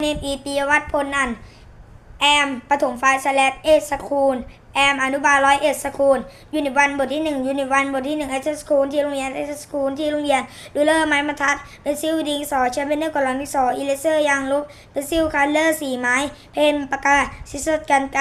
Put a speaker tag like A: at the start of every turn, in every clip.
A: เนมอีปียวัฒน์พลนันแอมปฐมฟ้าสแลดเอสคูลแอมอนุบาลร้อยเอ็ดสคูลยูนิวันบทที่หนึ่งยูนิวันบทที่หนึ่งเอสสคูลที่โรงเรียนเอสสคูลที่โรงเรียนดูเลอร์ไม้บรรทัดเป็นซิลดิงสอแชมเปญเนอร์กอลังที่สออีเลเซอร์ยางลบเป็นซิลคัลเลอร์สีไม้เพนปากกาซิสเซอร์กันไก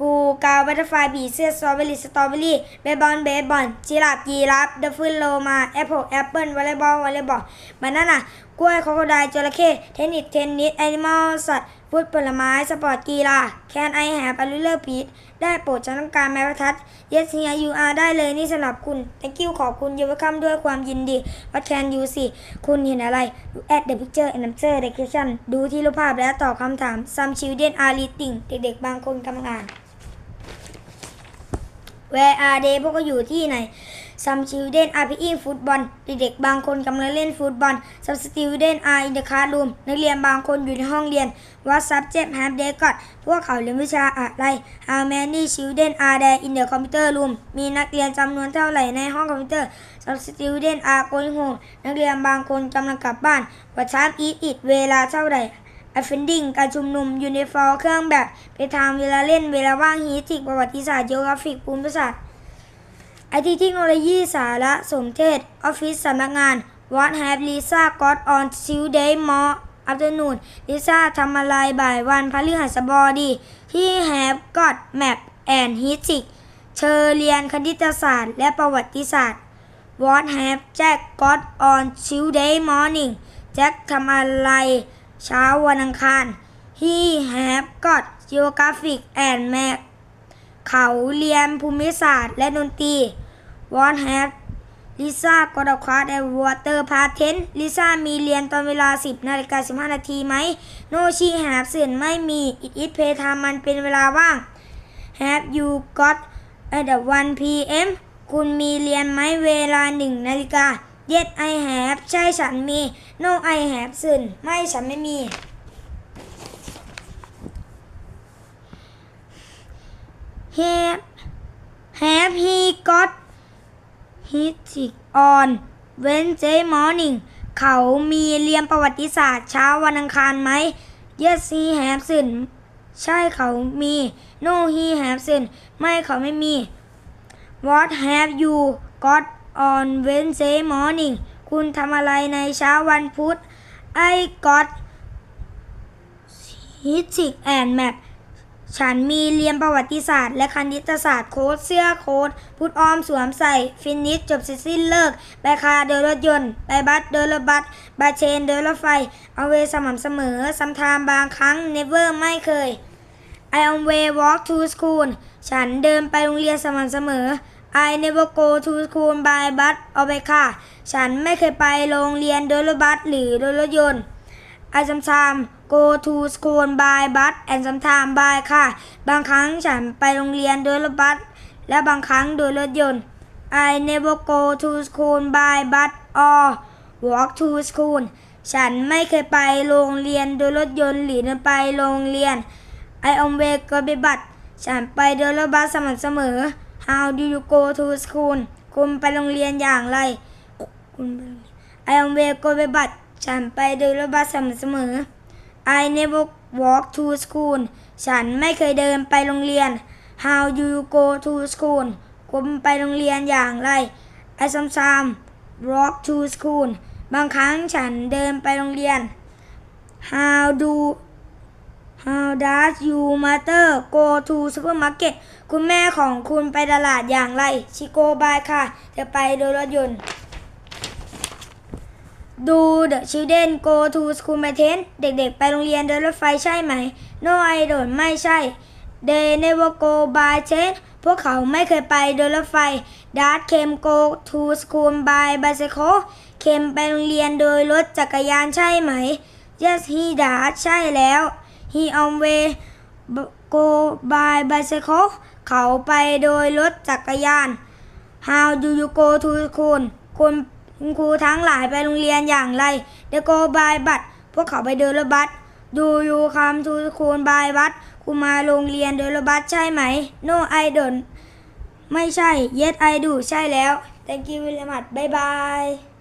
A: กูกาวบัตเตอร์ไฟบีเสื้อสตรอเบอรี่สตรอเบอรี่เบสบอลเบสบอลจีราบยีราฟเดฟฟินโลมาแอปเปิลแอปเปิลวอลเลย์บอลวอลเลย์บอลบานาน่ากล้วยคอโคไดจระเข้เทนนิสเทนนิสแอนิมอลสัตว์ฟุตผลไม้สปอร์ตกีฬาแคนไอแฮปอลูเลอร์พีทได้โปรดจะต้องการแม้ประทัด yes here you are ได้เลยนี่สำหรับคุณ thank you ขอบคุณ you welcome ด้วยความยินดี what can you see คุณเห็นอะไร you at the picture and answer the question ดูที่รูปภาพและตอบคำถาม some children are reading เด็กๆ บางคนกำลังอ่าน Where are they พวกเขาอยู่ที่ไหน Some children are playing football เด็กๆบางคนกำลังเล่นฟุตบอล Some students are in the classroom นักเรียนบางคนอยู่ในห้องเรียน What subject have they got พวกเขาเรียนวิชาอะไร How many children are there in the computer room มีนักเรียนจำนวนเท่าไหร่ในห้องคอมพิวเตอร์ Some students are going home นักเรียนบางคนกำลังกลับบ้าน What time is it เวลาเท่าไหร่ Offending การชุมนุมยูนิฟอร์เครื่องแบบ ไปทางเวลาเล่นเวลาว่างฮิติกประวัติศาสตร์ geographic ภูมิศาสตร์ ไอทีเทคโนโลยีสารสนเทศออฟฟิศสำนักงาน What have Lisa got on Tuesday morning afternoon ลิซ่าทำอะไรบ่ายวันพฤหัสบดี ที่ have got map and history เธอเรียนคณิตศาสตร์และประวัติศาสตร์ What have Jack got on Tuesday morning แจ็คทำอะไรเช้าวันอังคาร He have got geographic and math เขาเรียนภูมิศาสตร์และดนตรี What have Lisa got a class at water park 10ลิซ่ามีเรียนตอนเวลา 10นาฬิกา15 นาทีไหม No she have สื่อไม่มี It is playtime มันเป็นเวลาว่าง Have you got at 1 p.m. คุณมีเรียนไหมเวลา 1 นาฬิกา Yes I have ใช่ฉันมี No I have สื่อไม่ฉันไม่มี Have have he got his sick on Wednesday morning เขามีเรียนประวัติศาสตร์เช้าวันอังคารไหม Yes he have สื่อใช่เขามี No he have สื่อไม่เขาไม่มี What have you got on Wednesday morning คุณทำอะไรในเช้าวันพุธ I got history and map ฉันมีเรียนประวัติศาสตร์ และคณิตศาสตร์โค้ดเสื้อโค้ดพุทออมสวมใส่ ฟินิชจบสิ้นเลิกไปคาเดินรถยนต์ ไปบัสเดินรถบัสบาเชนเดินรถไฟ เอาเวสม่ำเสมอซัมทามบางครั้ง never ไม่เคย I on way walk to school ฉันเดินไปโรงเรียนสม่ำเสมอ I never go to school by bus เอาไปค่ะฉันไม่เคยไปโรงเรียนโดยรถบัสหรือโดยรถยนต์ I sometimes go to school by bus and sometimes by car บางครั้งฉันไปโรงเรียนโดยรถบัสและบางครั้งโดยรถยนต์ I never go to school by bus or walk to school ฉันไม่เคยไปโรงเรียนโดยรถยนต์หรือเดินไปโรงเรียน I always go by bus ฉันไปโดยรถบัสสม่ำเสมอ How do you go to school คุณไปโรงเรียนอย่างไร คุณไปโรงเรียน I always go by bus ฉันไปโดยรถบัสสม่ำเสมอ I never walk to school ฉันไม่เคยเดินไปโรงเรียน How do you go to school คุณไปโรงเรียนอย่างไร I sometimes walk to school บางครั้งฉันเดินไปโรงเรียน How do How does you mother go to supermarket คุณแม่ของคุณไปตลาดอย่างไร She go by ค่ะเธอไปโดยรถยนต์ Do the children go to school by train เด็กๆ ไปโรงเรียนโดยรถไฟใช่ไหม No I don't ไม่ใช่ They never go by train พวกเขาไม่เคยไปโดยรถไฟ Dad came go to school by bicycle เคมไปโรงเรียนโดยรถจักรยานใช่ไหม Yes he does ใช่แล้ว He always go by bicycle เขาไปโดยรถจักรยาน How do you go to school คุณ คุณครูทั้งหลายไปโรงเรียนอย่างไร They go by bus พวกเขาไปเดินรถบัส Do you come to school by bus คุณมาโรงเรียนโดยรถบัสใช่ไหม No I don't ไม่ใช่ Yes I do ใช่แล้ว Thank you very much bye bye